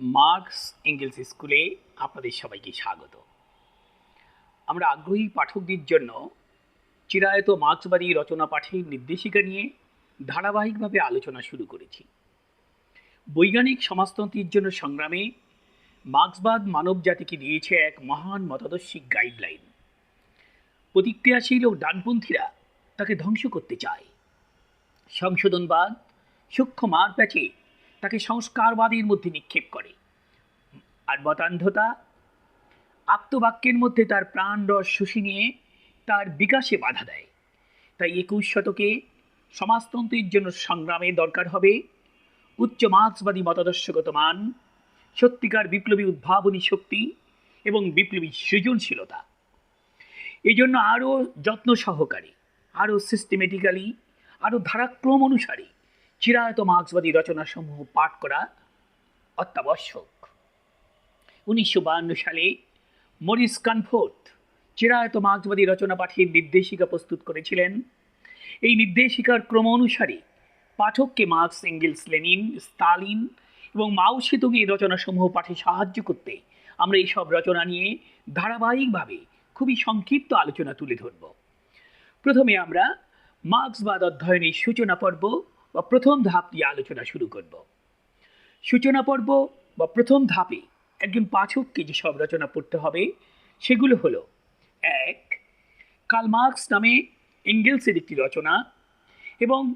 Marks angles স্কুলে আপনাদের সবাইকে স্বাগত। আমরা আগ্রহী পাঠকদের জন্য চিরায়ত মার্ক্সবাদী রচনা পাঠের নির্দেশিকা নিয়ে ধারাবাহিকভাবে আলোচনা শুরু করেছি। বৈজ্ঞানিক সমাজতন্ত্রের জন্য সংগ্রামে মার্ক্সবাদ মানব জাতিকে দিয়েছে এক মহান মতাদর্শিক গাইডলাইন প্রতিক্রিয়াশীল ও ডানপন্থীরা তাকে ধ্বংস করতে চায়। সংশোধনবাদ, সূক্ষ্ম মার প্যাচে তাকে সংস্কারবাদের মধ্যে নিক্ষেপ করে। আর মতান্ধতা আপ্তবাক্যের মধ্যে তার প্রাণ রস শুষি নিয়ে তার বিকাশে বাধা দেয়। তাই একুশ শতকে সমাজতন্ত্রের জন্য সংগ্রামে দরকার হবে উচ্চ মার্ক্সবাদী মতাদর্শগত মান, সত্যিকার বিপ্লবী উদ্ভাবনী শক্তি এবং বিপ্লবী সৃজনশীলতা। এই জন্য আরও যত্ন সহকারে, আরও সিস্টেমেটিক্যালি আরও ধারাক্রম অনুসারে চিরায়ত মার্ক্সবাদী রচনাসমূহ পাঠ করা অত্যাবশ্যক। উনিশশো সালে মরিস কানফোর্থ চিরায়ত মার্ক্সবাদী রচনা পাঠের নির্দেশিকা প্রস্তুত করেছিলেন। এই নির্দেশিকার ক্রম অনুসারে পাঠককে মার্কস, এঙ্গেলস, লেনিন, স্তালিন এবং মাও সেতুংয়ের রচনাসমূহ পাঠে সাহায্য করতে আমরা এইসব রচনা নিয়ে ধারাবাহিকভাবে খুবই সংক্ষিপ্ত আলোচনা তুলে ধরব। প্রথমে আমরা মার্ক্সবাদ অধ্যয়নের সূচনা পর্ব বা প্রথম ধাপ দিয়ে আলোচনা শুরু করব। সূচনা পর্ব বা প্রথম ধাপে একজন পাঠককে যেসব রচনা পড়তে হবে, সেগুলো হলো, এক, কার্ল মার্কস নামে এঙ্গেলসের একটি রচনা এবং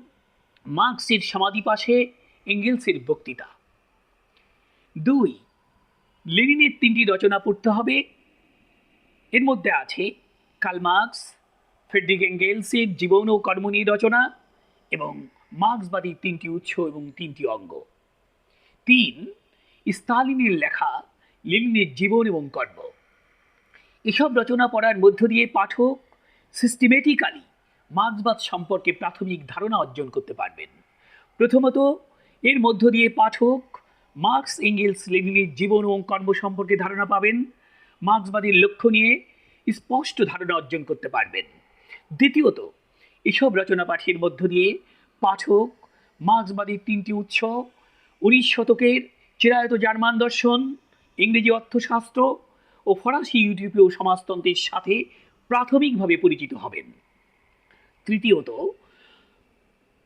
মার্কসের সমাধি পাশে এঙ্গেলসের বক্তৃতা। দুই, লেনিনের তিনটি রচনা পড়তে হবে। এর মধ্যে আছে কার্ল মার্কস, ফ্রেডরিক এঙ্গেলসের জীবন ও কর্ম নিয়ে রচনা এবং মার্ক্সবাদী তিনটি উৎস এবং তিনটি অঙ্গ। তিন, স্তালিনের লেখা লেনিনের জীবন এবং কর্ম। এসব রচনা পড়ার মধ্য দিয়ে পাঠক সিস্টেমেটিক্যালি মার্ক্সবাদ সম্পর্কে প্রাথমিক ধারণা অর্জন করতে পারবেন। প্রথমত, এর মধ্য দিয়ে পাঠক মার্কস, এঙ্গেলস, লেনিনের জীবন এবং কর্ম সম্পর্কে ধারণা পাবেন। মার্ক্সবাদীর লক্ষ্য নিয়ে স্পষ্ট ধারণা অর্জন করতে পারবেন। দ্বিতীয়ত, এসব রচনা পাঠের মধ্য দিয়ে পাঠক, মার্ক্সবাদীর তিনটি উৎস, উনিশ শতকের চিরায়ত জার্মান দর্শন, ইংরেজি অর্থশাস্ত্র ও ফরাসি ইউরোপীয় সমাজতন্ত্রের সাথে প্রাথমিকভাবে পরিচিত হবেন। তৃতীয়ত,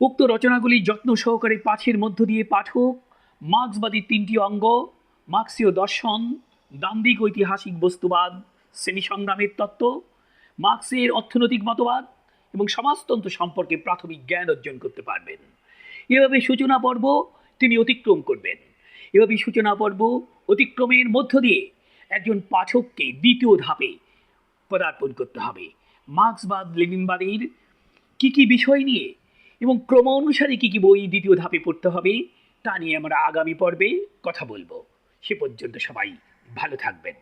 উক্ত রচনাগুলি যত্ন সহকারে পাঠের মধ্য দিয়ে পাঠক, মার্ক্সবাদীর তিনটি অঙ্গ, মার্ক্সীয় দর্শন দান্দিক ঐতিহাসিক বস্তুবাদ শ্রেণি সংগ্রামের তত্ত্ব, মার্ক্সের অর্থনৈতিক মতবাদ এবং সমাজতন্ত্র সম্পর্কে প্রাথমিক জ্ঞান অর্জন করতে পারবেন। এভাবে সূচনা পর্ব তিনি অতিক্রম করবেন। এভাবে সূচনা পর্ব অতিক্রমের মধ্য দিয়ে একজন পাঠককে দ্বিতীয় ধাপে পদার্পণ করতে হবে। মার্ক্সবাদ, লেনিনবাদের কী কী বিষয় নিয়ে এবং ক্রম অনুসারে কী কী বই দ্বিতীয় ধাপে পড়তে হবে, তা নিয়ে আমরা আগামী পর্বে কথা বলব। সে পর্যন্ত সবাই ভালো থাকবেন।